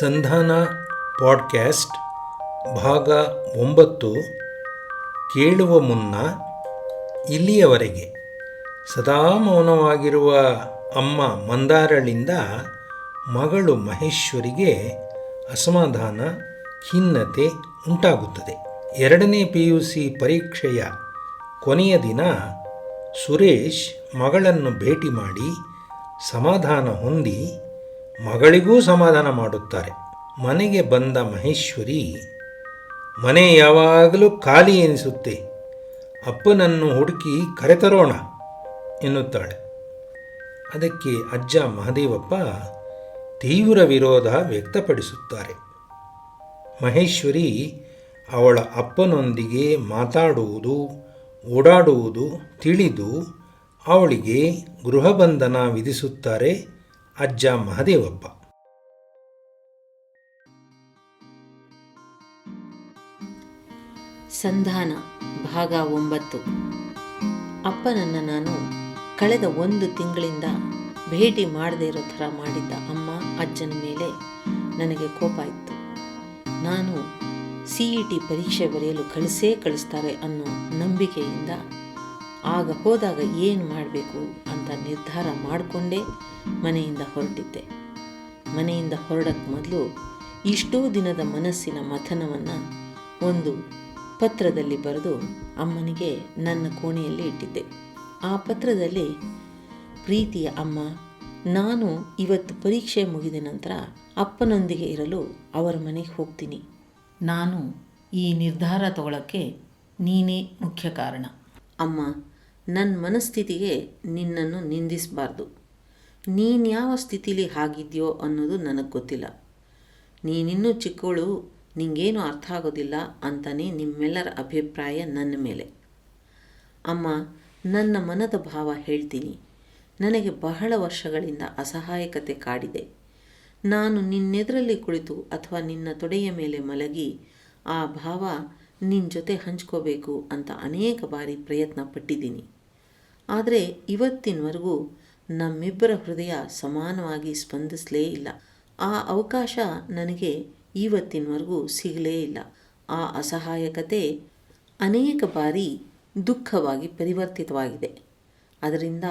ಸಂಧಾನ ಪಾಡ್ಕ್ಯಾಸ್ಟ್ ಭಾಗ ಒಂಬತ್ತು ಕೇಳುವ ಮುನ್ನ ಇಲ್ಲಿಯವರೆಗೆ ಸದಾ ಮೌನವಾಗಿರುವ ಅಮ್ಮ ಮಂದಾರಳಿಂದ ಮಗಳು ಮಹೇಶ್ವರಿಗೆ ಅಸಮಾಧಾನ, ಖಿನ್ನತೆ ಉಂಟಾಗುತ್ತದೆ. ಎರಡನೇ ಪಿ ಯು ಸಿ ಪರೀಕ್ಷೆಯ ಕೊನೆಯ ದಿನ ಸುರೇಶ್ ಮಗಳನ್ನು ಭೇಟಿ ಮಾಡಿ ಸಮಾಧಾನ ಹೊಂದಿ ಮಗಳಿಗೂ ಸಮಾಧಾನ ಮಾಡುತ್ತಾರೆ. ಮನೆಗೆ ಬಂದ ಮಹೇಶ್ವರಿ, ಮನೆ ಯಾವಾಗಲೂ ಖಾಲಿ ಎನಿಸುತ್ತೆ. ಅಪ್ಪನನ್ನು ಹುಡುಕಿ ಕರೆತರೋಣ ಎನ್ನುತ್ತಾಳೆ. ಅದಕ್ಕೆ ಅಜ್ಜ ಮಹದೇವಪ್ಪ ತೀವ್ರ ವಿರೋಧ ವ್ಯಕ್ತಪಡಿಸುತ್ತಾರೆ. ಮಹೇಶ್ವರಿ ಅವಳ ಅಪ್ಪನೊಂದಿಗೆ ಮಾತಾಡುವುದು, ಓಡಾಡುವುದು ತಿಳಿದು ಅವಳಿಗೆ ಗೃಹಬಂಧನ ವಿಧಿಸುತ್ತಾರೆ. ಅಜ್ಜ ಮಹದೇವಪ್ಪ. ಸಂಧಾನ ಭಾಗ ಒಂಬತ್ತು. ಅಪ್ಪನನ್ನು ನಾನು ಕಳೆದ ಒಂದು ತಿಂಗಳಿಂದ ಭೇಟಿ ಮಾಡದೇ ಇರೋ ಥರ ಮಾಡಿದ್ದ ಅಮ್ಮ ಅಜ್ಜನ ಮೇಲೆ ನನಗೆ ಕೋಪ ಇತ್ತು. ನಾನು ಸಿ ಇ ಟಿ ಪರೀಕ್ಷೆ ಬರೆಯಲು ಕಳಿಸೇ ಕಳಿಸ್ತಾರೆ ಅನ್ನೋ ನಂಬಿಕೆಯಿಂದ ಆಗ ಹೋದಾಗ ಏನು ಮಾಡಬೇಕು ಅಂತ ನಿರ್ಧಾರ ಮಾಡಿಕೊಂಡೇ ಮನೆಯಿಂದ ಹೊರಟಿದ್ದೆ. ಮನೆಯಿಂದ ಹೊರಡಕ್ಕೆ ಮೊದಲು ಇಷ್ಟೋ ದಿನದ ಮನಸ್ಸಿನ ಮಥನವನ್ನು ಒಂದು ಪತ್ರದಲ್ಲಿ ಬರೆದು ಅಮ್ಮನಿಗೆ ನನ್ನ ಕೋಣೆಯಲ್ಲಿ ಇಟ್ಟಿದ್ದೆ. ಆ ಪತ್ರದಲ್ಲಿ, ಪ್ರೀತಿಯ ಅಮ್ಮ, ನಾನು ಇವತ್ತು ಪರೀಕ್ಷೆ ಮುಗಿದ ನಂತರ ಅಪ್ಪನೊಂದಿಗೆ ಇರಲು ಅವರ ಮನೆಗೆ ಹೋಗ್ತೀನಿ. ನಾನು ಈ ನಿರ್ಧಾರ ತಗೊಳ್ಳೋಕ್ಕೆ ನೀನೇ ಮುಖ್ಯ ಕಾರಣ. ಅಮ್ಮ ನನ್ನ ಮನಸ್ಥಿತಿಗೆ ನಿನ್ನನ್ನು ನಿಂದಿಸಬಾರ್ದು. ನೀನ್ಯಾವ ಸ್ಥಿತಿಲಿ ಹಾಗಿದೆಯೋ ಅನ್ನೋದು ನನಗೆ ಗೊತ್ತಿಲ್ಲ. ನೀನಿನ್ನೂ ಚಿಕ್ಕವಳು ನಿಂಗೇನು ಅರ್ಥ ಆಗೋದಿಲ್ಲ ಅಂತಲೇ ನಿಮ್ಮೆಲ್ಲರ ಅಭಿಪ್ರಾಯ ನನ್ನ ಮೇಲೆ. ಅಮ್ಮ, ನನ್ನ ಮನದ ಭಾವ ಹೇಳ್ತೀನಿ. ನನಗೆ ಬಹಳ ವರ್ಷಗಳಿಂದ ಅಸಹಾಯಕತೆ ಕಾಡಿದೆ. ನಾನು ನಿನ್ನೆದರಲ್ಲಿ ಕುಳಿತು ಅಥವಾ ನಿನ್ನ ತೊಡೆಯ ಮೇಲೆ ಮಲಗಿ ಆ ಭಾವ ನಿನ್ನ ಜೊತೆ ಹಂಚ್ಕೋಬೇಕು ಅಂತ ಅನೇಕ ಬಾರಿ ಪ್ರಯತ್ನ ಪಟ್ಟಿದ್ದೀನಿ ಆದರೆ ಇವತ್ತಿನವರೆಗೂ ನಮ್ಮಿಬ್ಬರ ಹೃದಯ ಸಮಾನವಾಗಿ ಸ್ಪಂದಿಸಲೇ ಇಲ್ಲ. ಆ ಅವಕಾಶ ನನಗೆ ಇವತ್ತಿನವರೆಗೂ ಸಿಗಲೇ ಇಲ್ಲ. ಆ ಅಸಹಾಯಕತೆ ಅನೇಕ ಬಾರಿ ದುಃಖವಾಗಿ ಪರಿವರ್ತಿತವಾಗಿದೆ. ಅದರಿಂದ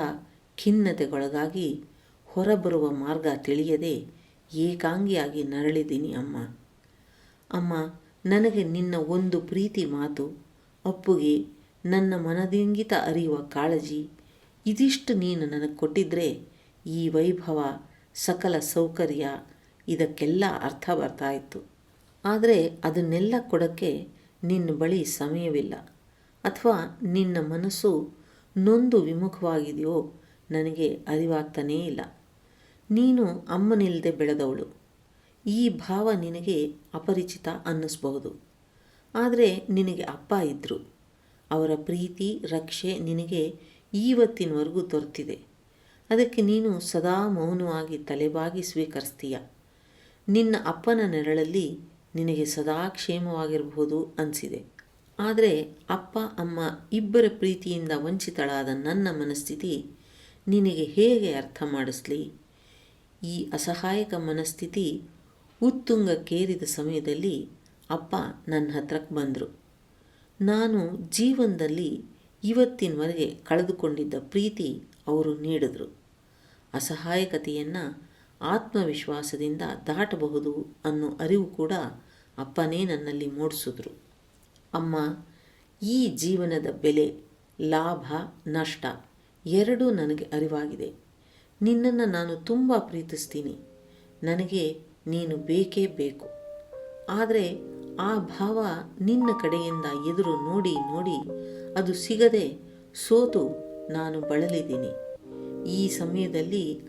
ಖಿನ್ನತೆಗೊಳಗಾಗಿ ಹೊರಬರುವ ಮಾರ್ಗ ತಿಳಿಯದೆ ಏಕಾಂಗಿಯಾಗಿ ನರಳಿದ್ದೀನಿ ಅಮ್ಮ. ಅಮ್ಮ, ನನಗೆ ನಿನ್ನ ಒಂದು ಪ್ರೀತಿ ಮಾತು, ಅಪ್ಪುಗೆ ನನ್ನ ಮನದಿಂಗಿತ ಅರಿಯುವ ಕಾಳಜಿ ಇದಿಷ್ಟು ನೀನು ನನಗೆ ಕೊಟ್ಟಿದ್ರೆ ಈ ವೈಭವ, ಸಕಲ ಸೌಕರ್ಯ ಇದಕ್ಕೆಲ್ಲ ಅರ್ಥ ಬರ್ತಾಯಿತ್ತು ಆದರೆ ಅದನ್ನೆಲ್ಲ ಕೊಡೋಕ್ಕೆ ನಿನ್ನ ಬಳಿ ಸಮಯವಿಲ್ಲ. ಅಥವಾ ನಿನ್ನ ಮನಸ್ಸು ನೊಂದು ವಿಮುಖವಾಗಿದೆಯೋ ನನಗೆ ಅರಿವಾಗ್ತಾನೇ ಇಲ್ಲ. ನೀನು ಅಮ್ಮನಿಲ್ಲದೆ ಬೆಳೆದವಳು. ಈ ಭಾವ ನಿನಗೆ ಅಪರಿಚಿತ ಅನ್ನಿಸ್ಬಹುದು. ಆದರೆ ನಿನಗೆ ಅಪ್ಪ ಇದ್ದರು ಅವರ ಪ್ರೀತಿ, ರಕ್ಷೆ ನಿನಗೆ ಈವತ್ತಿನವರೆಗೂ ದೊರೆತಿದೆ. ಅದಕ್ಕೆ ನೀನು ಸದಾ ಮೌನವಾಗಿ ತಲೆಬಾಗಿ ಸ್ವೀಕರಿಸ್ತೀಯ ನಿನ್ನ ಅಪ್ಪನ ನೆರಳಲ್ಲಿ ನಿನಗೆ ಸದಾ ಕ್ಷೇಮವಾಗಿರಬಹುದು ಅನಿಸಿದೆ. ಆದರೆ ಅಪ್ಪ, ಅಮ್ಮ ಇಬ್ಬರ ಪ್ರೀತಿಯಿಂದ ವಂಚಿತಳಾದ ನನ್ನ ಮನಸ್ಥಿತಿ ನಿನಗೆ ಹೇಗೆ ಅರ್ಥ ಮಾಡಿಸ್ಲಿ? ಈ ಅಸಹಾಯಕ ಮನಸ್ಥಿತಿ ಉತ್ತುಂಗಕ್ಕೇರಿದ ಸಮಯದಲ್ಲಿ ಅಪ್ಪ ನನ್ನ ಹತ್ರಕ್ಕೆ ಬಂದರು. ನಾನು ಜೀವನದಲ್ಲಿ ಇವತ್ತಿನವರೆಗೆ ಕಳೆದುಕೊಂಡಿದ್ದ ಪ್ರೀತಿ ಅವರು ನೀಡಿದರು. ಅಸಹಾಯಕತೆಯನ್ನು ಆತ್ಮವಿಶ್ವಾಸದಿಂದ ದಾಟಬಹುದು ಅನ್ನೋ ಅರಿವು ಕೂಡ ಅಪ್ಪನೇ ನನ್ನಲ್ಲಿ ಮೂಡಿಸಿದ್ರು. ಅಮ್ಮ, ಈ ಜೀವನದ ಬೆಲೆ, ಲಾಭ, ನಷ್ಟ ಎರಡೂ ನನಗೆ ಅರಿವಾಗಿದೆ. ನಿನ್ನನ್ನು ನಾನು ತುಂಬ ಪ್ರೀತಿಸ್ತೀನಿ. ನನಗೆ ನೀನು ಬೇಕೇ ಬೇಕು. ಆದರೆ ಆ ಭಾವ ನಿನ್ನ ಕಡೆಯಿಂದ ಎದುರು ನೋಡಿ ನೋಡಿ ಅದು ಸಿಗದೆ ಸೋತು ನಾನು ಬಳಲಿದ್ದೀನಿ. ಈ ಸಮಯದಲ್ಲಿ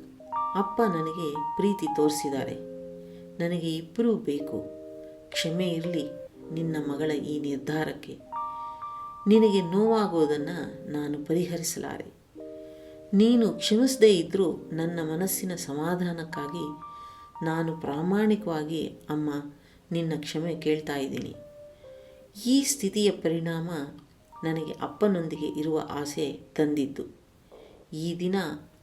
ಅಪ್ಪ ನನಗೆ ಪ್ರೀತಿ ತೋರಿಸಿದ್ದಾರೆ. ನನಗೆ ಇಬ್ಬರೂ ಬೇಕು. ಕ್ಷಮೆ ಇರಲಿ ನಿನ್ನ ಮಗಳ ಈ ನಿರ್ಧಾರಕ್ಕೆ. ನಿನಗೆ ನೋವಾಗೋದನ್ನು ನಾನು ಪರಿಹರಿಸಲಾರೆ. ನೀನು ಕ್ಷಮಿಸದೇ ಇದ್ದರೂ ನನ್ನ ಮನಸ್ಸಿನ ಸಮಾಧಾನಕ್ಕಾಗಿ ನಾನು ಪ್ರಾಮಾಣಿಕವಾಗಿ ಅಮ್ಮ ನಿನ್ನ ಕ್ಷಮೆ ಕೇಳ್ತಾ ಇದ್ದೀನಿ. ಈ ಸ್ಥಿತಿಯ ಪರಿಣಾಮ ನನಗೆ ಅಪ್ಪನೊಂದಿಗೆ ಇರುವ ಆಸೆ ತಂದಿದ್ದು. ಈ ದಿನ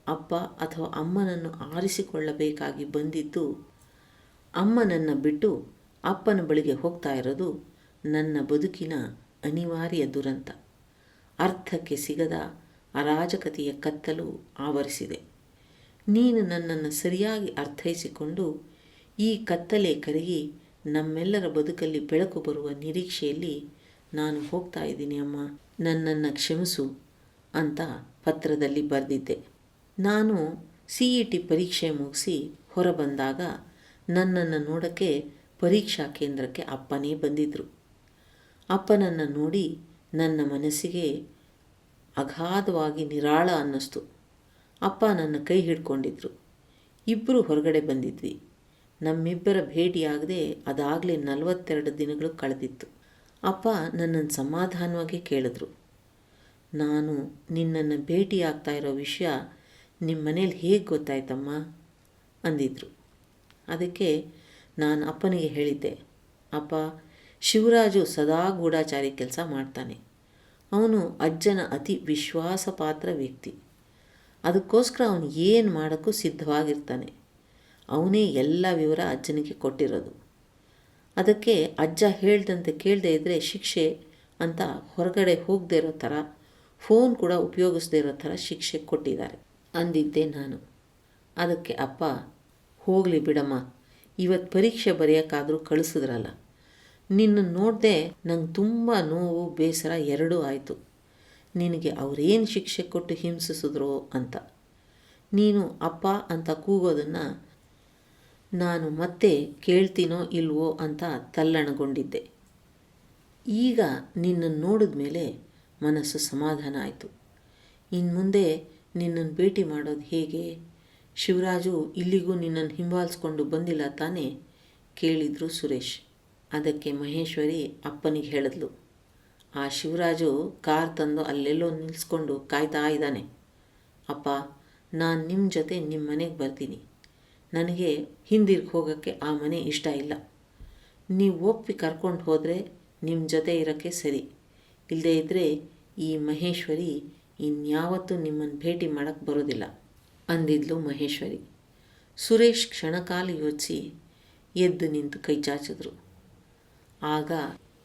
ಅಪ್ಪ ಅಥವಾ ಅಮ್ಮನನ್ನು ಆರಿಸಿಕೊಳ್ಳಬೇಕಾಗಿ ಬಂದಿದ್ದು, ಅಮ್ಮನನ್ನು ಬಿಟ್ಟು ಅಪ್ಪನ ಬಳಿಗೆ ಹೋಗ್ತಾ ಇರೋದು ನನ್ನ ಬದುಕಿನ ಅನಿವಾರ್ಯ ದುರಂತ. ಅರ್ಥಕ್ಕೆ ಸಿಗದ ಅರಾಜಕತೆಯ ಕತ್ತಲು ಆವರಿಸಿದೆ. ನೀನು ನನ್ನನ್ನು ಸರಿಯಾಗಿ ಅರ್ಥೈಸಿಕೊಂಡು ಈ ಕತ್ತಲೆ ಕರಗಿ ನಮ್ಮೆಲ್ಲರ ಬದುಕಲ್ಲಿ ಬೆಳಕು ಬರುವ ನಿರೀಕ್ಷೆಯಲ್ಲಿ ನಾನು ಹೋಗ್ತಾ ಇದ್ದೀನಿ ಅಮ್ಮ. ನನ್ನನ್ನು ಕ್ಷಮಿಸು ಅಂತ ಪತ್ರದಲ್ಲಿ ಬರೆದಿದ್ದೆ. ನಾನು ಸಿ ಇ ಟಿ ಪರೀಕ್ಷೆ ಮುಗಿಸಿ ಹೊರಬಂದಾಗ ನನ್ನನ್ನು ನೋಡೋಕ್ಕೆ ಪರೀಕ್ಷಾ ಕೇಂದ್ರಕ್ಕೆ ಅಪ್ಪನೇ ಬಂದಿದ್ದರು ಅಪ್ಪನನ್ನು ನೋಡಿ ನನ್ನ ಮನಸ್ಸಿಗೆ ಅಗಾಧವಾಗಿ ನಿರಾಳ ಅನ್ನಿಸ್ತು. ಅಪ್ಪ ನನ್ನ ಕೈ ಹಿಡ್ಕೊಂಡಿದ್ರು. ಇಬ್ಬರು ಹೊರಗಡೆ ಬಂದಿದ್ವಿ. ನಮ್ಮಿಬ್ಬರ ಭೇಟಿಯಾಗದೆ ಅದಾಗಲೇ ನಲವತ್ತೆರಡು ದಿನಗಳು ಕಳೆದಿತ್ತು. ಅಪ್ಪ ನನ್ನನ್ನು ಸಮಾಧಾನವಾಗಿ ಕೇಳಿದ್ರು. ನಾನು ನಿನ್ನನ್ನು ಭೇಟಿಯಾಗ್ತಾ ಇರೋ ವಿಷಯ ನಿಮ್ಮ ಮನೇಲಿ ಹೇಗೆ ಗೊತ್ತಾಯ್ತಮ್ಮ? ಅಂದಿದ್ರು. ಅದಕ್ಕೆ ನಾನು ಅಪ್ಪನಿಗೆ ಹೇಳಿದ್ದೆ, ಅಪ್ಪ, ಶಿವರಾಜು ಸದಾ ಗೂಢಾಚಾರಿ ಕೆಲಸ ಮಾಡ್ತಾನೆ. ಅವನು ಅಜ್ಜನ ಅತಿ ವಿಶ್ವಾಸಪಾತ್ರ ವ್ಯಕ್ತಿ. ಅದಕ್ಕೋಸ್ಕರ ಅವನು ಏನು ಮಾಡೋಕ್ಕೂ ಸಿದ್ಧವಾಗಿರ್ತಾನೆ. ಅವನೇ ಎಲ್ಲ ವಿವರ ಅಜ್ಜನಿಗೆ ಕೊಟ್ಟಿರೋದು. ಅದಕ್ಕೆ ಅಜ್ಜ ಹೇಳ್ದಂತೆ ಕೇಳದೆ ಇದ್ದರೆ ಶಿಕ್ಷೆ ಅಂತ ಹೊರಗಡೆ ಹೋಗದೇ ಇರೋ ಥರ, ಫೋನ್ ಕೂಡ ಉಪಯೋಗಿಸದೇ ಇರೋ ಥರ ಶಿಕ್ಷೆ ಕೊಟ್ಟಿದ್ದಾರೆ. ಅಂದಿದ್ದೆ ನಾನು. ಅದಕ್ಕೆ ಅಪ್ಪ, ಹೋಗಲಿ ಬಿಡಮ್ಮ ಇವತ್ತು ಪರೀಕ್ಷೆ ಬರೆಯೋಕ್ಕಾದರೂ ಕಳಿಸಿದ್ರಲ್ಲ. ನಿನ್ನ ನೋಡದೆ ನಂಗೆ ತುಂಬ ನೋವು, ಬೇಸರ ಎರಡೂ ಆಯಿತು. ನಿನಗೆ ಅವರೇನು ಶಿಕ್ಷೆ ಕೊಟ್ಟು ಹಿಂಸಿಸಿದ್ರು ಅಂತ. ನೀನು ಅಪ್ಪ ಅಂತ ಕೂಗೋದನ್ನು ನಾನು ಮತ್ತೆ ಕೇಳ್ತೀನೋ ಇಲ್ವೋ ಅಂತ ತಲ್ಲಣಗೊಂಡಿದ್ದೆ. ಈಗ ನಿನ್ನನ್ನು ನೋಡಿದ ಮೇಲೆ ಮನಸ್ಸು ಸಮಾಧಾನ ಆಯಿತು. ಇನ್ನು ಮುಂದೆ ನಿನ್ನನ್ನು ಭೇಟಿ ಮಾಡೋದು ಹೇಗೆ? ಶಿವರಾಜು ಇಲ್ಲಿಗೂ ನಿನ್ನನ್ನು ಹಿಂಬಾಲಿಸ್ಕೊಂಡು ಬಂದಿಲ್ಲ ತಾನೇ? ಕೇಳಿದ್ರು ಸುರೇಶ್. ಅದಕ್ಕೆ ಮಹೇಶ್ವರಿ ಅಪ್ಪನಿಗೆ ಹೇಳಿದ್ಲು. ಆ ಶಿವರಾಜು ಕಾರ್ ತಂದು ಅಲ್ಲೆಲ್ಲೋ ನಿಲ್ಲಿಸ್ಕೊಂಡು ಕಾಯ್ತಾ ಇದ್ದಾನೆ. ಅಪ್ಪ, ನಾನು ನಿಮ್ಮ ಜೊತೆ ನಿಮ್ಮ ಮನೆಗೆ ಬರ್ತೀನಿ. ನನಗೆ ಹಿಂದಿರ್ಗಿ ಹೋಗೋಕ್ಕೆ ಆ ಮನೆ ಇಷ್ಟ ಇಲ್ಲ. ನೀವು ಒಪ್ಪಿ ಕರ್ಕೊಂಡು ಹೋದರೆ ನಿಮ್ಮ ಜೊತೆ ಇರೋಕ್ಕೆ ಸರಿ. ಇಲ್ಲದೇ ಇದ್ದರೆ ಈ ಮಹೇಶ್ವರಿ ಇನ್ಯಾವತ್ತೂ ನಿಮ್ಮನ್ನು ಭೇಟಿ ಮಾಡೋಕ್ಕೆ ಬರೋದಿಲ್ಲ ಅಂದಿದ್ಲು ಮಹೇಶ್ವರಿ. ಸುರೇಶ್ ಕ್ಷಣಕಾಲ ಯೋಚಿಸಿ ಎದ್ದು ನಿಂತು ಕೈ ಚಾಚಿದ್ರು. ಆಗ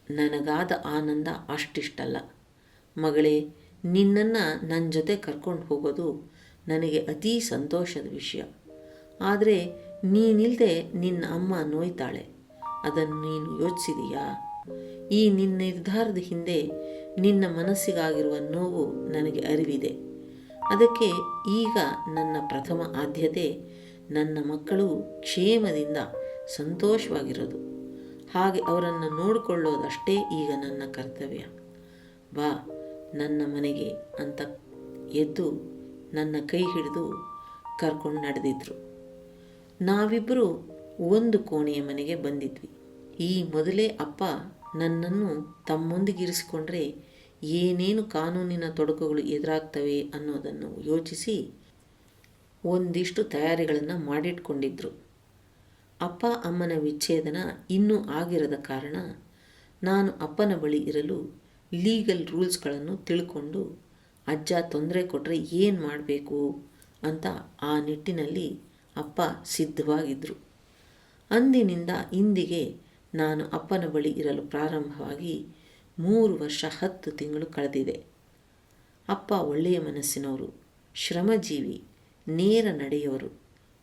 ನನಗಾದ ಆನಂದ ಅಷ್ಟಿಷ್ಟಲ್ಲ. ಮಗಳೇ, ನಿನ್ನನ್ನು ನನ್ನ ಜೊತೆ ಕರ್ಕೊಂಡು ಹೋಗೋದು ನನಗೆ ಅತೀ ಸಂತೋಷದ ವಿಷಯ. ಆದರೆ ನೀನಿಲ್ಲದೆ ನಿನ್ನ ಅಮ್ಮ ನೋಯ್ತಾಳೆ. ಅದನ್ನು ನೀನು ಯೋಚಿಸಿದೀಯಾ? ಈ ನಿನ್ನ ನಿರ್ಧಾರದ ಹಿಂದೆ ನಿನ್ನ ಮನಸ್ಸಿಗಾಗಿರುವ ನೋವು ನನಗೆ ಅರಿವಿದೆ. ಅದಕ್ಕೆ ಈಗ ನನ್ನ ಪ್ರಥಮ ಆದ್ಯತೆ ನನ್ನ ಮಕ್ಕಳು ಕ್ಷೇಮದಿಂದ ಸಂತೋಷವಾಗಿರೋದು. ಹಾಗೆ ಅವರನ್ನು ನೋಡಿಕೊಳ್ಳೋದಷ್ಟೇ ಈಗ ನನ್ನ ಕರ್ತವ್ಯ. ಬಾ, ನನ್ನ ಮನೆಗೆ ಅಂತ ಎದ್ದು ನನ್ನ ಕೈ ಹಿಡಿದು ಕರ್ಕೊಂಡು ನಡೆದಿದ್ರು. ನಾವಿಬ್ಬರು ಒಂದು ಕೋಣೆಯ ಮನೆಗೆ ಬಂದಿದ್ವಿ. ಈ ಮೊದಲೇ ಅಪ್ಪ ನನ್ನನ್ನು ತಮ್ಮೊಂದಿಗಿರಿಸಿಕೊಂಡ್ರೆ ಏನೇನು ಕಾನೂನಿನ ತೊಡಕುಗಳು ಎದುರಾಗ್ತವೆ ಅನ್ನೋದನ್ನು ಯೋಚಿಸಿ ಒಂದಿಷ್ಟು ತಯಾರಿಗಳನ್ನು ಮಾಡಿಟ್ಕೊಂಡಿದ್ರು. ಅಪ್ಪ ಅಮ್ಮನ ವಿಚ್ಛೇದನ ಇನ್ನೂ ಆಗಿರದ ಕಾರಣ ನಾನು ಅಪ್ಪನ ಬಳಿ ಇರಲು ಲೀಗಲ್ ರೂಲ್ಸ್ಗಳನ್ನು ತಿಳ್ಕೊಂಡು, ಅಜ್ಜ ತೊಂದರೆ ಕೊಟ್ಟರೆ ಏನು ಮಾಡಬೇಕು ಅಂತ ಆ ನಿಟ್ಟಿನಲ್ಲಿ ಅಪ್ಪ ಸಿದ್ಧವಾಗಿದ್ದರು ಅಂದಿನಿಂದ ಇಂದಿಗೆ ನಾನು ಅಪ್ಪನ ಬಳಿ ಇರಲು ಪ್ರಾರಂಭವಾಗಿ ಮೂರು ವರ್ಷ ಹತ್ತು ತಿಂಗಳು ಕಳೆದಿದೆ. ಅಪ್ಪ ಒಳ್ಳೆಯ ಮನಸ್ಸಿನವರು, ಶ್ರಮಜೀವಿ, ನೇರ ನಡೆಯವರು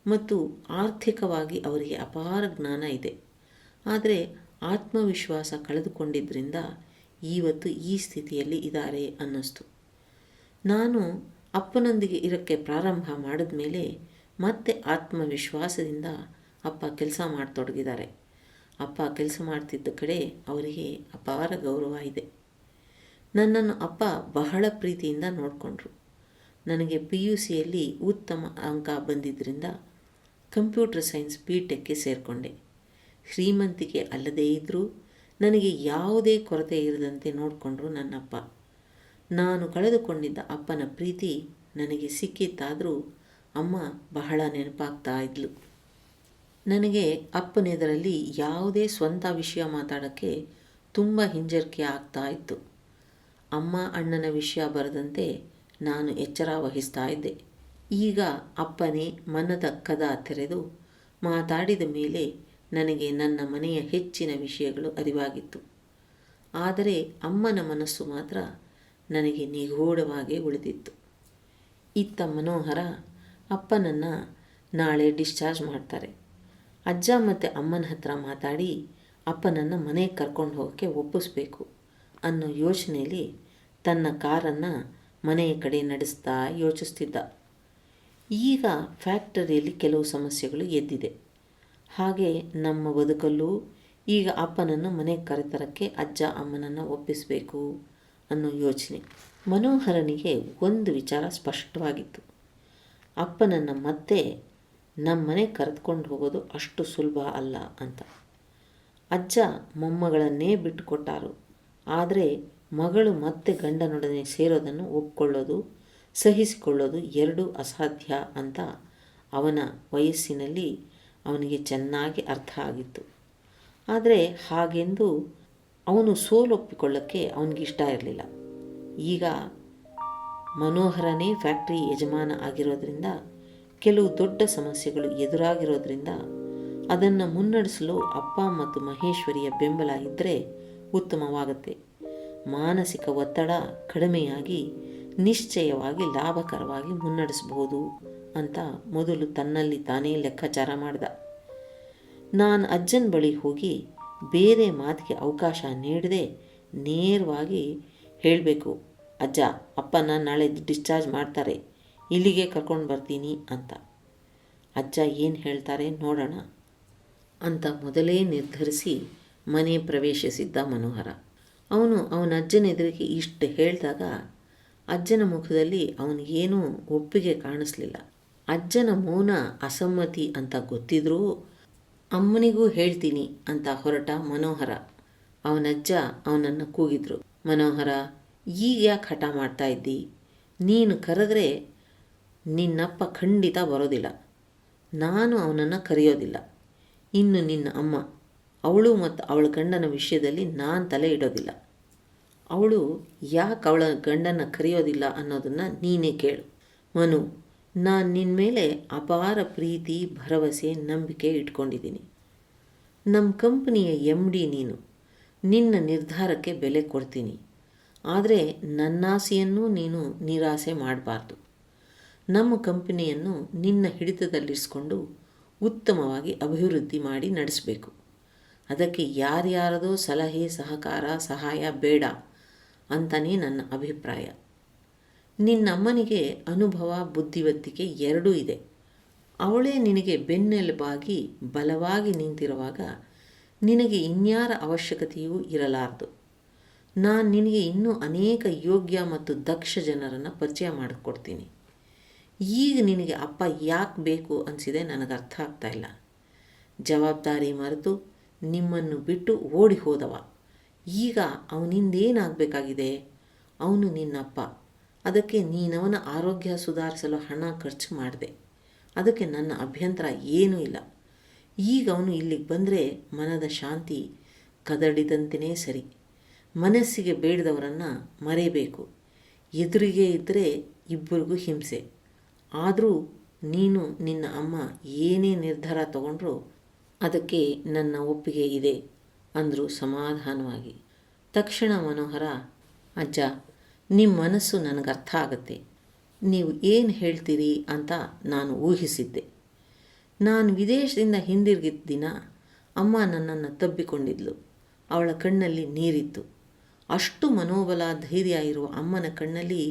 ಮತ್ತು ಆರ್ಥಿಕವಾಗಿ ಅವರಿಗೆ ಅಪಾರ ಜ್ಞಾನ ಇದೆ. ಆದರೆ ಆತ್ಮವಿಶ್ವಾಸ ಕಳೆದುಕೊಂಡಿದ್ದರಿಂದ ಇವತ್ತು ಈ ಸ್ಥಿತಿಯಲ್ಲಿ ಇದ್ದಾರೆ ಅನ್ನಿಸ್ತು. ನಾನು ಅಪ್ಪನೊಂದಿಗೆ ಇರೋಕ್ಕೆ ಪ್ರಾರಂಭ ಮಾಡಿದ ಮೇಲೆ ಮತ್ತೆ ಆತ್ಮವಿಶ್ವಾಸದಿಂದ ಅಪ್ಪ ಕೆಲಸ ಮಾಡತೊಡಗಿದ್ದಾರೆ. ಅಪ್ಪ ಕೆಲಸ ಮಾಡ್ತಿದ್ದ ಕಡೆ ಅವರಿಗೆ ಅಪಾರ ಗೌರವ ಇದೆ. ನನ್ನನ್ನು ಅಪ್ಪ ಬಹಳ ಪ್ರೀತಿಯಿಂದ ನೋಡಿಕೊಂಡ್ರು. ನನಗೆ ಪಿ ಯು ಸಿಯಲ್ಲಿ ಉತ್ತಮ ಅಂಕ ಬಂದಿದ್ದರಿಂದ ಕಂಪ್ಯೂಟರ್ ಸೈನ್ಸ್ ಬಿ ಟೆಕ್ಗೆ ಸೇರಿಕೊಂಡೆ. ಶ್ರೀಮಂತಿಕೆ ಅಲ್ಲದೇ ಇದ್ದರೂ ನನಗೆ ಯಾವುದೇ ಕೊರತೆ ಇರದಂತೆ ನೋಡಿಕೊಂಡ್ರು ನನ್ನಪ್ಪ. ನಾನು ಕಳೆದುಕೊಂಡಿದ್ದ ಅಪ್ಪನ ಪ್ರೀತಿ ನನಗೆ ಸಿಕ್ಕಿತ್ತಾದರೂ ಅಮ್ಮ ಬಹಳ ನೆನಪಾಗ್ತಾ ಇದ್ಲು. ನನಗೆ ಅಪ್ಪನೆದರಲ್ಲಿ ಯಾವುದೇ ಸ್ವಂತ ವಿಷಯ ಮಾತಾಡೋಕ್ಕೆ ತುಂಬ ಹಿಂಜರಿಕೆ ಆಗ್ತಾ ಇತ್ತು. ಅಮ್ಮ ಅಣ್ಣನ ವಿಷಯ ಬರದಂತೆ ನಾನು ಎಚ್ಚರ ವಹಿಸ್ತಾ ಇದ್ದೆ. ಈಗ ಅಪ್ಪನೇ ಮನದ ಕದ ತೆರೆದು ಮಾತಾಡಿದ ಮೇಲೆ ನನಗೆ ನನ್ನ ಮನೆಯ ಹೆಚ್ಚಿನ ವಿಷಯಗಳು ಅರಿವಾಗಿತ್ತು. ಆದರೆ ಅಮ್ಮನ ಮನಸ್ಸು ಮಾತ್ರ ನನಗೆ ನಿಗೂಢವಾಗಿ ಉಳಿದಿತ್ತು. ಇತ್ತ ಮನೋಹರ ಅಪ್ಪನನ್ನು ನಾಳೆ ಡಿಸ್ಚಾರ್ಜ್ ಮಾಡ್ತಾರೆ. ಅಜ್ಜ ಮತ್ತು ಅಮ್ಮನ ಹತ್ರ ಮಾತಾಡಿ ಅಪ್ಪನನ್ನು ಮನೆಗೆ ಕರ್ಕೊಂಡು ಹೋಗೋಕ್ಕೆ ಒಪ್ಪಿಸ್ಬೇಕು ಅನ್ನೋ ಯೋಚನೆಯಲ್ಲಿ ತನ್ನ ಕಾರನ್ನು ಮನೆಯ ಕಡೆ ನಡೆಸ್ತಾ ಯೋಚಿಸ್ತಿದ್ದ. ಈಗ ಫ್ಯಾಕ್ಟರಿಯಲ್ಲಿ ಕೆಲವು ಸಮಸ್ಯೆಗಳು ಎದ್ದಿದೆ. ಹಾಗೆ ನಮ್ಮ ಬದುಕಲ್ಲೂ ಈಗ ಅಪ್ಪನನ್ನು ಮನೆಗೆ ಕರೆತರಕ್ಕೆ ಅಜ್ಜ ಅಮ್ಮನನ್ನು ಒಪ್ಪಿಸಬೇಕು ಅನ್ನೋ ಯೋಚನೆ. ಮನೋಹರನಿಗೆ ಒಂದು ವಿಚಾರ ಸ್ಪಷ್ಟವಾಗಿತ್ತು. ಅಪ್ಪನನ್ನು ಮತ್ತೆ ನಮ್ಮನೆ ಕರೆದುಕೊಂಡು ಹೋಗೋದು ಅಷ್ಟು ಸುಲಭ ಅಲ್ಲ ಅಂತ. ಅಜ್ಜ ಮೊಮ್ಮಗಳನ್ನೇ ಬಿಟ್ಟುಕೊಟ್ಟಾರು. ಆದರೆ ಮಗಳು ಮತ್ತೆ ಗಂಡನೊಡನೆ ಸೇರೋದನ್ನು ಒಪ್ಕೊಳ್ಳೋದು, ಸಹಿಸಿಕೊಳ್ಳೋದು ಎರಡೂ ಅಸಾಧ್ಯ ಅಂತ ಅವನ ವಯಸ್ಸಿನಲ್ಲಿ ಅವನಿಗೆ ಚೆನ್ನಾಗಿ ಅರ್ಥ ಆಗಿತ್ತು. ಆದರೆ ಹಾಗೆಂದು ಅವನು ಸೋಲೊಪ್ಪಿಕೊಳ್ಳೋಕ್ಕೆ ಅವನಿಗಿಷ್ಟ ಇರಲಿಲ್ಲ. ಈಗ ಮನೋಹರನೇ ಫ್ಯಾಕ್ಟ್ರಿ ಯಜಮಾನ ಆಗಿರೋದ್ರಿಂದ, ಕೆಲವು ದೊಡ್ಡ ಸಮಸ್ಯೆಗಳು ಎದುರಾಗಿರೋದ್ರಿಂದ ಅದನ್ನು ಮುನ್ನಡೆಸಲು ಅಪ್ಪ ಮತ್ತು ಮಹೇಶ್ವರಿಯ ಬೆಂಬಲ ಇದ್ದರೆ ಉತ್ತಮವಾಗುತ್ತೆ. ಮಾನಸಿಕ ಒತ್ತಡ ಕಡಿಮೆಯಾಗಿ ನಿಶ್ಚಯವಾಗಿ ಲಾಭಕರವಾಗಿ ಮುನ್ನಡೆಸಬಹುದು ಅಂತ ಮೊದಲು ತನ್ನಲ್ಲಿ ತಾನೇ ಲೆಕ್ಕಾಚಾರ ಮಾಡಿದ. ನಾನು ಅಜ್ಜನ ಬಳಿ ಹೋಗಿ ಬೇರೆ ಮಾತಿಗೆ ಅವಕಾಶ ನೀಡದೆ ನೇರವಾಗಿ ಹೇಳಬೇಕು. ಅಜ್ಜ, ಅಪ್ಪನ ನಾಳೆ ಡಿಸ್ಚಾರ್ಜ್ ಮಾಡ್ತಾರೆ. ಇಲ್ಲಿಗೆ ಕರ್ಕೊಂಡು ಬರ್ತೀನಿ ಅಂತ. ಅಜ್ಜ ಏನು ಹೇಳ್ತಾರೆ ನೋಡೋಣ ಅಂತ ಮೊದಲೇ ನಿರ್ಧರಿಸಿ ಮನೆ ಪ್ರವೇಶಿಸಿದ್ದ ಮನೋಹರ. ಅವನು ಅವನ ಅಜ್ಜನ ಎದುರಿಗೆ ಇಷ್ಟು ಹೇಳಿದಾಗ ಅಜ್ಜನ ಮುಖದಲ್ಲಿ ಅವನಿಗೇನೂ ಒಪ್ಪಿಗೆ ಕಾಣಿಸ್ಲಿಲ್ಲ. ಅಜ್ಜನ ಮೌನ ಅಸಮ್ಮತಿ ಅಂತ ಗೊತ್ತಿದ್ರೂ ಅಮ್ಮನಿಗೂ ಹೇಳ್ತೀನಿ ಅಂತ ಹೊರಟ ಮನೋಹರ. ಅವನಜ್ಜ ಅವನನ್ನು ಕೂಗಿದ್ರು. ಮನೋಹರ ಈಗ ಯಾಕೆ ಹಠ ಮಾಡ್ತಾ ಇದ್ದಿ? ನೀನು ಕರೆದ್ರೆ ನಿನ್ನಪ್ಪ ಖಂಡಿತ ಬರೋದಿಲ್ಲ. ನಾನು ಅವನನ್ನು ಕರೆಯೋದಿಲ್ಲ. ಇನ್ನು ನಿನ್ನ ಅಮ್ಮ, ಅವಳು ಮತ್ತು ಅವಳ ಗಂಡನ ವಿಷಯದಲ್ಲಿ ನಾನು ತಲೆ ಇಡೋದಿಲ್ಲ. ಅವಳು ಯಾಕೆ ಅವಳ ಗಂಡನ ಕರೆಯೋದಿಲ್ಲ ಅನ್ನೋದನ್ನು ನೀನೇ ಕೇಳು. ಮನು, ನಾನು ನಿನ್ನ ಮೇಲೆ ಅಪಾರ ಪ್ರೀತಿ, ಭರವಸೆ, ನಂಬಿಕೆ ಇಟ್ಕೊಂಡಿದ್ದೀನಿ. ನಮ್ಮ ಕಂಪ್ನಿಯ ಎಂ ಡಿ ನೀನು. ನಿನ್ನ ನಿರ್ಧಾರಕ್ಕೆ ಬೆಲೆ ಕೊಡ್ತೀನಿ. ಆದರೆ ನನ್ನಾಸೆಯನ್ನು ನೀನು ನಿರಾಸೆ ಮಾಡಬಾರ್ದು. ನಮ್ಮ ಕಂಪನಿಯನ್ನು ನಿನ್ನ ಹಿಡಿತದಲ್ಲಿರಿಸ್ಕೊಂಡು ಉತ್ತಮವಾಗಿ ಅಭಿವೃದ್ಧಿ ಮಾಡಿ ನಡೆಸಬೇಕು. ಅದಕ್ಕೆ ಯಾರ್ಯಾರದೋ ಸಲಹೆ, ಸಹಕಾರ, ಸಹಾಯ ಬೇಡ ಅಂತಲೇ ನನ್ನ ಅಭಿಪ್ರಾಯ. ನಿನ್ನಮ್ಮನಿಗೆ ಅನುಭವ, ಬುದ್ಧಿವಂತಿಕೆ ಎರಡೂ ಇದೆ. ಅವಳೇ ನಿನಗೆ ಬೆನ್ನೆಲುಬಾಗಿ, ಬಲವಾಗಿ ನಿಂತಿರುವಾಗ ನಿನಗೆ ಇನ್ಯಾರ ಅವಶ್ಯಕತೆಯೂ ಇರಲಾರದು. ನಾನು ನಿನಗೆ ಇನ್ನೂ ಅನೇಕ ಯೋಗ್ಯ ಮತ್ತು ದಕ್ಷ ಜನರನ್ನು ಪರಿಚಯ ಮಾಡಿಕೊಡ್ತೀನಿ. ಈಗ ನಿನಗೆ ಅಪ್ಪ ಯಾಕೆ ಬೇಕು ಅನಿಸಿದೆ ನನಗೆ ಅರ್ಥ ಆಗ್ತಾ ಇಲ್ಲ. ಜವಾಬ್ದಾರಿ ಮರೆತು ನಿಮ್ಮನ್ನು ಬಿಟ್ಟು ಓಡಿ ಹೋದವ. ಈಗ ಅವನಿಂದೇನಾಗಬೇಕಾಗಿದೆ? ಅವನು ನಿನ್ನಪ್ಪ. ಅದಕ್ಕೆ ನೀನವನ ಆರೋಗ್ಯ ಸುಧಾರಿಸಲು ಹಣ ಖರ್ಚು ಮಾಡಿದೆ. ಅದಕ್ಕೆ ನನ್ನ ಅಭ್ಯಂತರ ಏನೂ ಇಲ್ಲ. ಈಗ ಅವನು ಇಲ್ಲಿಗೆ ಬಂದರೆ ಮನದ ಶಾಂತಿ ಕದಡಿದಂತೆಯೇ ಸರಿ. ಮನಸ್ಸಿಗೆ ಬೇಡದವರನ್ನು ಮರೆಯಬೇಕು. ಎದುರಿಗೆ ಇದ್ದರೆ ಇಬ್ಬರಿಗೂ ಹಿಂಸೆ. ಆದರೂ ನೀನು ನಿನ್ನ ಅಮ್ಮ ಏನೇ ನಿರ್ಧಾರ ತಗೊಂಡ್ರೂ ಅದಕ್ಕೆ ನನ್ನ ಒಪ್ಪಿಗೆ ಇದೆ ಅಂದರು ಸಮಾಧಾನವಾಗಿ. ತಕ್ಷಣ ಮನೋಹರ, ಅಜ್ಜ ನಿಮ್ಮ ಮನಸ್ಸು ನನಗೆ ಅರ್ಥ ಆಗುತ್ತೆ. ನೀವು ಏನು ಹೇಳ್ತೀರಿ ಅಂತ ನಾನು ಊಹಿಸಿದ್ದೆ. ನಾನು ವಿದೇಶದಿಂದ ಹಿಂದಿರುಗಿದ್ದ ದಿನ ಅಮ್ಮ ನನ್ನನ್ನು ತಬ್ಬಿಕೊಂಡಿದ್ಲು. ಅವಳ ಕಣ್ಣಲ್ಲಿ ನೀರಿತ್ತು. ಅಷ್ಟು ಮನೋಬಲ, ಧೈರ್ಯ ಇರುವ ಅಮ್ಮನ ಕಣ್ಣಲ್ಲಿ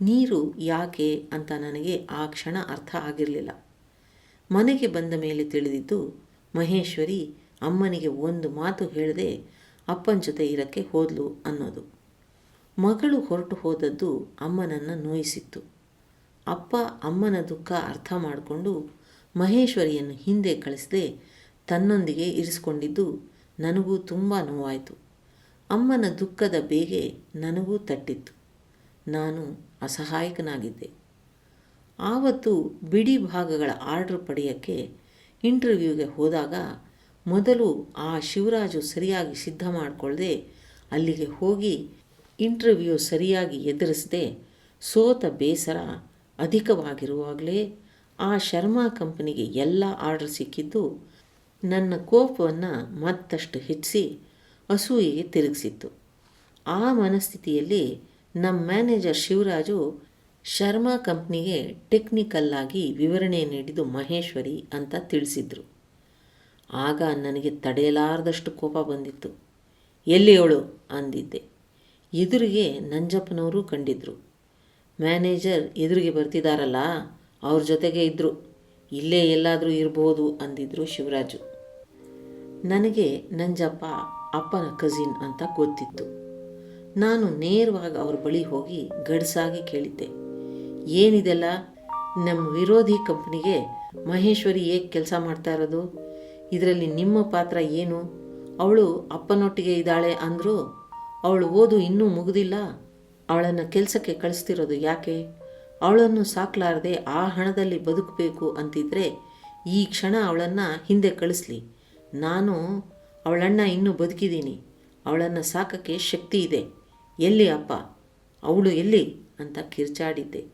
ನೀರು ಯಾಕೆ ಅಂತ ನನಗೆ ಆ ಕ್ಷಣ ಅರ್ಥ ಆಗಿರಲಿಲ್ಲ. ಮನೆಗೆ ಬಂದ ಮೇಲೆ ತಿಳಿದಿದ್ದು, ಮಹೇಶ್ವರಿ ಅಮ್ಮನಿಗೆ ಒಂದು ಮಾತು ಹೇಳದೆ ಅಪ್ಪನ ಜೊತೆ ಇರಕ್ಕೆ ಹೋದ್ಲು ಅನ್ನೋದು. ಮಗಳು ಹೊರಟು ಹೋದದ್ದು ಅಮ್ಮನನ್ನು ನೋಯಿಸಿತ್ತು. ಅಪ್ಪ ಅಮ್ಮನ ದುಃಖ ಅರ್ಥ ಮಾಡಿಕೊಂಡು ಮಹೇಶ್ವರಿಯನ್ನು ಹಿಂದೆ ಕಳಿಸದೆ ತನ್ನೊಂದಿಗೆ ಇರಿಸಿಕೊಂಡಿದ್ದು ನನಗೂ ತುಂಬ ನೋವಾಯಿತು. ಅಮ್ಮನ ದುಃಖದ ಬೇಗೆ ನನಗೂ ತಟ್ಟಿತ್ತು. ನಾನು ಅಸಹಾಯಕನಾಗಿದ್ದೆ. ಆವತ್ತು ಬಿಡಿ ಭಾಗಗಳ ಆರ್ಡರ್ ಪಡೆಯೋಕ್ಕೆ ಇಂಟರ್ವ್ಯೂಗೆ ಹೋದಾಗ ಮೊದಲು ಆ ಶಿವರಾಜು ಸರಿಯಾಗಿ ಸಿದ್ಧ ಮಾಡಿಕೊಳ್ಳದೆ ಅಲ್ಲಿಗೆ ಹೋಗಿ ಇಂಟರ್ವ್ಯೂ ಸರಿಯಾಗಿ ಎದುರಿಸದೆ ಸೋತ ಬೇಸರ ಅಧಿಕವಾಗಿರುವಾಗಲೇ ಆ ಶರ್ಮಾ ಕಂಪನಿಗೆ ಎಲ್ಲ ಆರ್ಡರ್ ಸಿಕ್ಕಿದ್ದು ನನ್ನ ಕೋಪವನ್ನು ಮತ್ತಷ್ಟು ಹೆಚ್ಚಿಸಿ ಅಸೂಯೆಗೆ ತಿರುಗಿಸಿತ್ತು. ಆ ಮನಸ್ಥಿತಿಯಲ್ಲಿ ನಮ್ಮ ಮ್ಯಾನೇಜರ್ ಶಿವರಾಜು ಶರ್ಮಾ ಕಂಪ್ನಿಗೆ ಟೆಕ್ನಿಕಲ್ಲಾಗಿ ವಿವರಣೆ ನೀಡಿದ್ದು ಮಹೇಶ್ವರಿ ಅಂತ ತಿಳಿಸಿದ್ರು. ಆಗ ನನಗೆ ತಡೆಯಲಾರದಷ್ಟು ಕೋಪ ಬಂದಿತ್ತು. ಎಲ್ಲಿ ಅವಳು? ಅಂದಿದ್ದೆ. ಎದುರಿಗೆ ನಂಜಪ್ಪನವರು ಕಂಡಿದ್ರು. ಮ್ಯಾನೇಜರ್ ಎದುರಿಗೆ ಬರ್ತಿದಾರಲ್ಲ, ಅವ್ರ ಜೊತೆಗೆ ಇದ್ದರು ಇಲ್ಲೇ ಎಲ್ಲಾದರೂ ಇರ್ಬೋದು, ಅಂದಿದ್ರು ಶಿವರಾಜು. ನನಗೆ ನಂಜಪ್ಪ ಅಪ್ಪನ ಕಸಿನ್ ಅಂತ ಗೊತ್ತಿತ್ತು. ನಾನು ನೇರವಾಗಿ ಅವ್ರ ಬಳಿ ಹೋಗಿ ಗಡ್ಸಾಗಿ ಕೇಳಿದ್ದೆ. ಏನಿದೆಲ್ಲ? ನಮ್ಮ ವಿರೋಧಿ ಕಂಪ್ನಿಗೆ ಮಹೇಶ್ವರಿ ಹೇಗೆ ಕೆಲಸ ಮಾಡ್ತಾ ಇರೋದು? ಇದರಲ್ಲಿ ನಿಮ್ಮ ಪಾತ್ರ ಏನು? ಅವಳು ಅಪ್ಪನೊಟ್ಟಿಗೆ ಇದ್ದಾಳೆ ಅಂದರು ಅವಳು ಓದು ಇನ್ನೂ ಮುಗಿದಿಲ್ಲ. ಅವಳನ್ನು ಕೆಲಸಕ್ಕೆ ಕಳಿಸ್ತಿರೋದು ಯಾಕೆ? ಅವಳನ್ನು ಸಾಕಲಾರದೆ ಆ ಹಣದಲ್ಲಿ ಬದುಕಬೇಕು ಅಂತಿದ್ರೆ ಈ ಕ್ಷಣ ಅವಳನ್ನು ಹಿಂದೆ ಕಳಿಸ್ಲಿ. ನಾನು ಅವಳಣ್ಣ ಇನ್ನೂ ಬದುಕಿದ್ದೀನಿ ಅವಳನ್ನು ಸಾಕಕ್ಕೆ ಶಕ್ತಿ ಇದೆ. ಎಲ್ಲಿ ಅಪ್ಪ? ಅವಳು ಎಲ್ಲಿ? ಅಂತ ಕಿರ್ಚಾಡಿದ್ದೆ.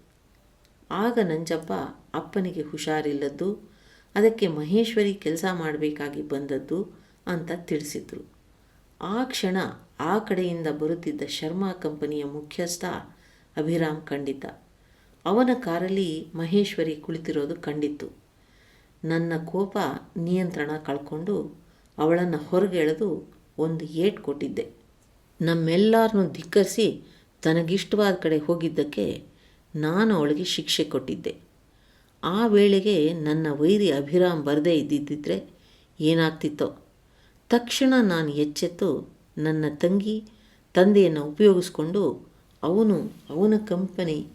ಆಗ ನಂಜಪ್ಪ ಅಪ್ಪನಿಗೆ ಹುಷಾರಿಲ್ಲದ್ದು, ಅದಕ್ಕೆ ಮಹೇಶ್ವರಿ ಕೆಲಸ ಮಾಡಬೇಕಾಗಿ ಬಂದದ್ದು ಅಂತ ತಿಳಿಸಿದ್ರು. ಆ ಕ್ಷಣ ಆ ಕಡೆಯಿಂದ ಬರುತ್ತಿದ್ದ ಶರ್ಮಾ ಕಂಪನಿಯ ಮುಖ್ಯಸ್ಥ ಅಭಿರಾಮ್ ಕಂಡಿದ್ದ ಅವನ ಕಾರಲ್ಲಿ ಮಹೇಶ್ವರಿ ಕುಳಿತಿರೋದು ಕಂಡಿತ್ತು. ನನ್ನ ಕೋಪ ನಿಯಂತ್ರಣ ಕಳ್ಕೊಂಡು ಅವಳನ್ನು ಹೊರಗೆಳೆದು ಒಂದು ಏಟ್ ಕೊಟ್ಟಿದ್ದೆ. ನಮ್ಮೆಲ್ಲರನ್ನೂ ಧಿಕ್ಕರಿಸಿ ತನಗಿಷ್ಟವಾದ ಕಡೆ ಹೋಗಿದ್ದಕ್ಕೆ ನಾನು ಅವಳಿಗೆ ಶಿಕ್ಷೆ ಕೊಟ್ಟಿದ್ದೆ. ಆ ವೇಳೆಗೆ ನನ್ನ ವೈರಿ ಅಭಿರಾಮ್ ಬರದೇ ಇದ್ದಿದ್ದರೆ ಏನಾಗ್ತಿತ್ತೋ. ತಕ್ಷಣ ನಾನು ಎಚ್ಚೆತ್ತು ನನ್ನ ತಂಗಿ ತಂದೆಯನ್ನು ಉಪಯೋಗಿಸ್ಕೊಂಡು ಅವನು ಅವನ ಕಂಪನಿ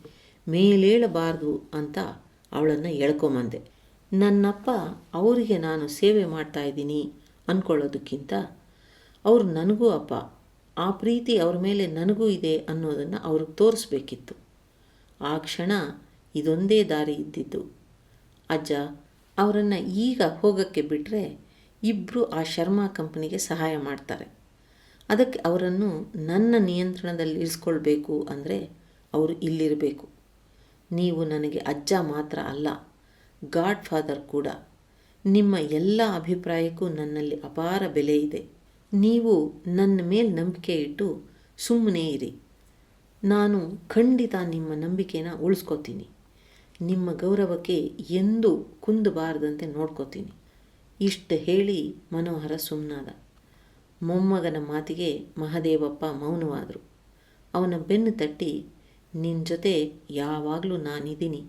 ಮೇಲೇಳಬಾರ್ದು ಅಂತ ಅವಳನ್ನು ಎಳ್ಕೊಂಬಂದೆ. ನನ್ನಪ್ಪ ಅವರಿಗೆ ನಾನು ಸೇವೆ ಮಾಡ್ತಾ ಇದ್ದೀನಿ. ಅಂದ್ಕೊಳ್ಳೋದಕ್ಕಿಂತ ಅವರು ನನಗೂ ಅಪ್ಪ, ಆ ಪ್ರೀತಿ ಅವ್ರ ಮೇಲೆ ನನಗೂ ಇದೆ ಅನ್ನೋದನ್ನು ಅವ್ರಿಗೆ ತೋರಿಸ್ಬೇಕಿತ್ತು. ಆ ಕ್ಷಣ ಇದೊಂದೇ ದಾರಿ ಇದ್ದಿದ್ದು. ಅಜ್ಜ ಅವರನ್ನು ಈಗ ಹೋಗೋಕ್ಕೆ ಬಿಟ್ಟರೆ ಇಬ್ಬರು ಆ ಶರ್ಮಾ ಕಂಪನಿಗೆ ಸಹಾಯ ಮಾಡ್ತಾರೆ. ಅದಕ್ಕೆ ಅವರನ್ನು ನನ್ನ ನಿಯಂತ್ರಣದಲ್ಲಿ ಇರಿಸ್ಕೊಳ್ಬೇಕು ಅಂದರೆ ಅವರು ಇಲ್ಲಿರಬೇಕು. ನೀವು ನನಗೆ ಅಜ್ಜ ಮಾತ್ರ ಅಲ್ಲ ಗಾಡ್ ಫಾದರ್ ಕೂಡ. ನಿಮ್ಮ ಎಲ್ಲ ಅಭಿಪ್ರಾಯಕ್ಕೂ ನನ್ನಲ್ಲಿ ಅಪಾರ ಬೆಲೆ ಇದೆ. ನೀವು ನನ್ನ ಮೇಲೆ ನಂಬಿಕೆ ಇಟ್ಟು ಸುಮ್ಮನೆ ಇರಿ. ನಾನು ಖಂಡಿತ ನಿಮ್ಮ ನಂಬಿಕೆನ ಉಳಿಸ್ಕೋತೀನಿ. ನಿಮ್ಮ ಗೌರವಕ್ಕೆ ಎಂದೂ ಕುಂದಬಾರದಂತೆ ನೋಡ್ಕೋತೀನಿ. ಇಷ್ಟು ಹೇಳಿ ಮನೋಹರ ಸುಮ್ಮನಾದ ಮೊಮ್ಮಗನ ಮಾತಿಗೆ ಮಹದೇವಪ್ಪ ಮೌನವಾದರು. ಅವನ ಬೆನ್ನು ತಟ್ಟಿ ನಿನ್ನ ಜೊತೆ ಯಾವಾಗಲೂ ನಾನಿದ್ದೀನಿ.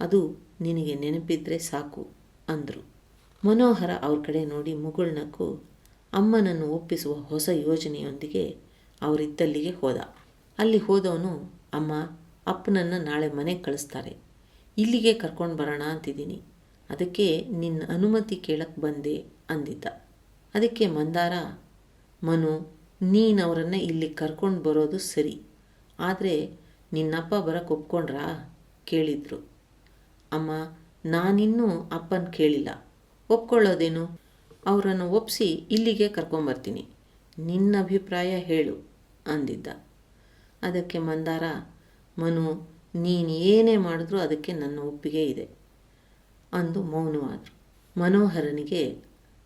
ಅದು ನಿನಗೆ ನೆನಪಿದ್ರೆ ಸಾಕು, ಅಂದರು. ಮನೋಹರ ಅವ್ರ ಕಡೆ ನೋಡಿ ಮುಗುಳ್ನಕ್ಕು ಅಮ್ಮನನ್ನು ಒಪ್ಪಿಸುವ ಹೊಸ ಯೋಜನೆಯೊಂದಿಗೆ ಅವರಿದ್ದಲ್ಲಿಗೆ ಹೋದ. ಅಲ್ಲಿ ಹೋದವನು, ಅಮ್ಮ, ಅಪ್ಪನನ್ನು ನಾಳೆ ಮನೆಗೆ ಕಳಿಸ್ತಾರೆ. ಇಲ್ಲಿಗೆ ಕರ್ಕೊಂಡು ಬರೋಣ ಅಂತಿದ್ದೀನಿ. ಅದಕ್ಕೆ ನಿನ್ನ ಅನುಮತಿ ಕೇಳಕ್ಕೆ ಬಂದೆ ಅಂದಿದ್ದ. ಅದಕ್ಕೆ ಮಂದಾರ, ಮನು, ನೀನು ಅವರನ್ನು ಇಲ್ಲಿ ಕರ್ಕೊಂಡು ಬರೋದು ಸರಿ. ಆದರೆ ನಿನ್ನಪ್ಪ ಬರೋಕ್ಕೆ ಒಪ್ಕೊಂಡ್ರಾ? ಕೇಳಿದ್ರು. ಅಮ್ಮ, ನಾನಿನ್ನೂ ಅಪ್ಪನ ಕೇಳಿಲ್ಲ. ಒಪ್ಕೊಳ್ಳೋದೇನು? ಅವರನ್ನು ಒಪ್ಪಿಸಿ ಇಲ್ಲಿಗೆ ಕರ್ಕೊಂಬರ್ತೀನಿ. ನಿನ್ನ ಅಭಿಪ್ರಾಯ ಹೇಳು ಅಂದಿದ್ದ. ಅದಕ್ಕೆ ಮಂದಾರ, ಮನು, ನೀನು ಏನೇ ಮಾಡಿದ್ರೂ ಅದಕ್ಕೆ ನನ್ನ ಒಪ್ಪಿಗೆ ಇದೆ ಅಂದು ಮೌನವಾದರು. ಮನೋಹರನಿಗೆ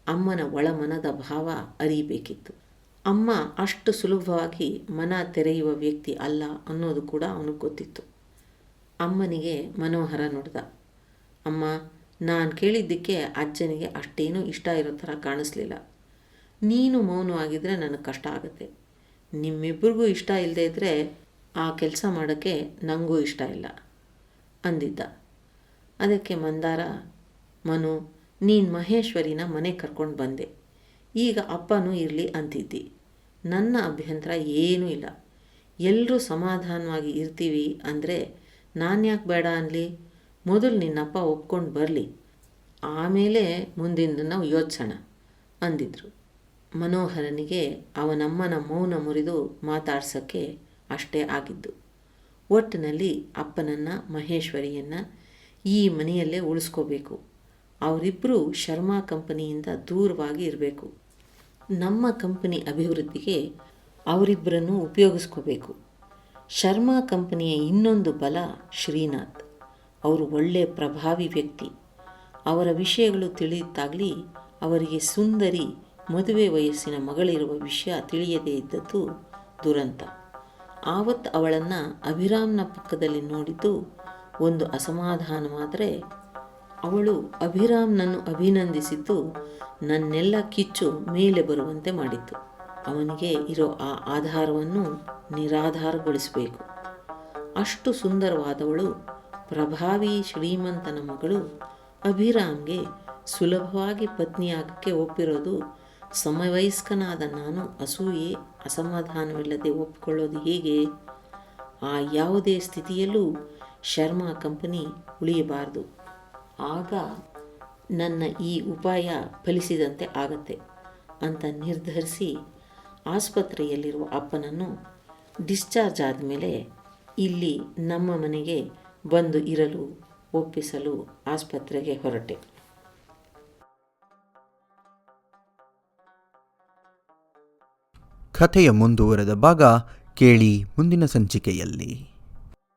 ಅಮ್ಮನ ಒಳಮನದ ಭಾವ ಅರಿಬೇಕಿತ್ತು ಅಮ್ಮ ಅಷ್ಟು ಸುಲಭವಾಗಿ ಮನ ತೆರೆಯುವ ವ್ಯಕ್ತಿ ಅಲ್ಲ ಅನ್ನೋದು ಕೂಡ ಅವನಿಗೆ ಗೊತ್ತಿತ್ತು. ಅಮ್ಮನಿಗೆ ಮನೋಹರ ನೋಡ್ದ. ಅಮ್ಮ ನಾನು ಕೇಳಿದ್ದಕ್ಕೆ ಅಜ್ಜನಿಗೆ ಅಷ್ಟೇನೂ ಇಷ್ಟ ಇರೋ ಥರ ಕಾಣಿಸ್ಲಿಲ್ಲ. ನೀನು ಮೌನವಾಗಿದ್ದರೆ ನನಗೆ ಕಷ್ಟ ಆಗುತ್ತೆ. ನಿಮ್ಮಿಬ್ಬರಿಗೂ ಇಷ್ಟ ಇಲ್ಲದೇ ಇದ್ದರೆ ಆ ಕೆಲಸ ಮಾಡೋಕ್ಕೆ ನನಗೂ ಇಷ್ಟ ಇಲ್ಲ ಅಂದಿದ್ದ. ಅದಕ್ಕೆ ಮಂದಾರ, ಮನು, ನೀನು ಮಹೇಶ್ವರಿನ ಮನೆ ಕರ್ಕೊಂಡು ಬಂದೆ. ಈಗ ಅಪ್ಪನೂ ಇರಲಿ ಅಂತಿದ್ದಿ. ನನ್ನ ಅಭ್ಯಂತರ ಏನೂ ಇಲ್ಲ. ಎಲ್ಲರೂ ಸಮಾಧಾನವಾಗಿ ಇರ್ತೀವಿ ಅಂದರೆ ನಾನು ಯಾಕೆ ಬೇಡ ಅನ್ನಲಿ ಮೊದಲು ನಿನ್ನಪ್ಪ ಒಪ್ಕೊಂಡು ಬರಲಿ. ಆಮೇಲೆ ಮುಂದಿನ ನಾವು ಯೋಚಿಸೋಣ, ಅಂದಿದ್ರು. ಮನೋಹರನಿಗೆ ಅವನಮ್ಮನ ಮೌನ ಮುರಿದು ಮಾತಾಡ್ಸೋಕ್ಕೆ ಅಷ್ಟೇ ಆಗಿದ್ದು. ಒಟ್ಟಿನಲ್ಲಿ ಅಪ್ಪನನ್ನು, ಮಹೇಶ್ವರಿಯನ್ನು ಈ ಮನೆಯಲ್ಲೇ ಉಳಿಸ್ಕೋಬೇಕು. ಅವರಿಬ್ಬರು ಶರ್ಮಾ ಕಂಪನಿಯಿಂದ ದೂರವಾಗಿ ಇರಬೇಕು. ನಮ್ಮ ಕಂಪನಿ ಅಭಿವೃದ್ಧಿಗೆ ಅವರಿಬ್ಬರನ್ನು ಉಪಯೋಗಿಸ್ಕೋಬೇಕು. ಶರ್ಮಾ ಕಂಪನಿಯ ಇನ್ನೊಂದು ಬಲ ಶ್ರೀನಾಥ್. ಅವರು ಒಳ್ಳೆಯ ಪ್ರಭಾವಿ ವ್ಯಕ್ತಿ. ಅವರ ವಿಷಯಗಳು ತಿಳಿಯುತ್ತಾಗಲಿ, ಅವರಿಗೆ ಸುಂದರಿ, ಮದುವೆ ವಯಸ್ಸಿನ ಮಗಳಿರುವ ವಿಷಯ ತಿಳಿಯದೇ ಇದ್ದದ್ದು ದುರಂತ. ಆವತ್ ಅವಳನ್ನು ಅಭಿರಾಮ್ನ ಪಕ್ಕದಲ್ಲಿ ನೋಡಿದ್ದು ಒಂದು ಅಸಮಾಧಾನವಾದರೆ ಅವಳು ಅಭಿರಾಮ್ನನ್ನು ಅಭಿನಂದಿಸಿದ್ದು ನನ್ನೆಲ್ಲ ಕಿಚ್ಚು ಮೇಲೆ ಬರುವಂತೆ ಮಾಡಿತ್ತು. ಅವನಿಗೆ ಇರೋ ಆ ಆಧಾರವನ್ನು ನಿರಾಧಾರಗೊಳಿಸಬೇಕು. ಅಷ್ಟು ಸುಂದರವಾದವಳು ಪ್ರಭಾವಿ ಶ್ರೀಮಂತನ ಮಗಳು ಅಭಿರಾಮ್ಗೆ ಸುಲಭವಾಗಿ ಪತ್ನಿಯಾಗಕ್ಕೆ ಒಪ್ಪಿರೋದು ಸಮವಯಸ್ಕನಾದ ನಾನು ಅಸೂಯೆ, ಅಸಮಾಧಾನವಿಲ್ಲದೆ ಒಪ್ಪಿಕೊಳ್ಳೋದು ಹೇಗೆ? ಆ ಯಾವುದೇ ಸ್ಥಿತಿಯಲ್ಲೂ ಶರ್ಮಾ ಕಂಪನಿ ಉಳಿಯಬಾರದು. ಆಗ ನನ್ನ ಈ ಉಪಾಯ ಫಲಿಸಿದಂತೆ ಆಗತ್ತೆ ಅಂತ ನಿರ್ಧರಿಸಿ ಆಸ್ಪತ್ರೆಯಲ್ಲಿರುವ ಅಪ್ಪನನ್ನು ಡಿಸ್ಚಾರ್ಜ್ ಆದಮೇಲೆ ಇಲ್ಲಿ ನಮ್ಮ ಮನೆಗೆ ಬಂದು ಇರಲು ಒಪ್ಪಿಸಲು ಆಸ್ಪತ್ರೆಗೆ ಹೊರಟೆ. ಕಥೆಯ ಮುಂದುವರೆದ ಭಾಗ ಕೇಳಿ ಮುಂದಿನ ಸಂಚಿಕೆಯಲ್ಲಿ.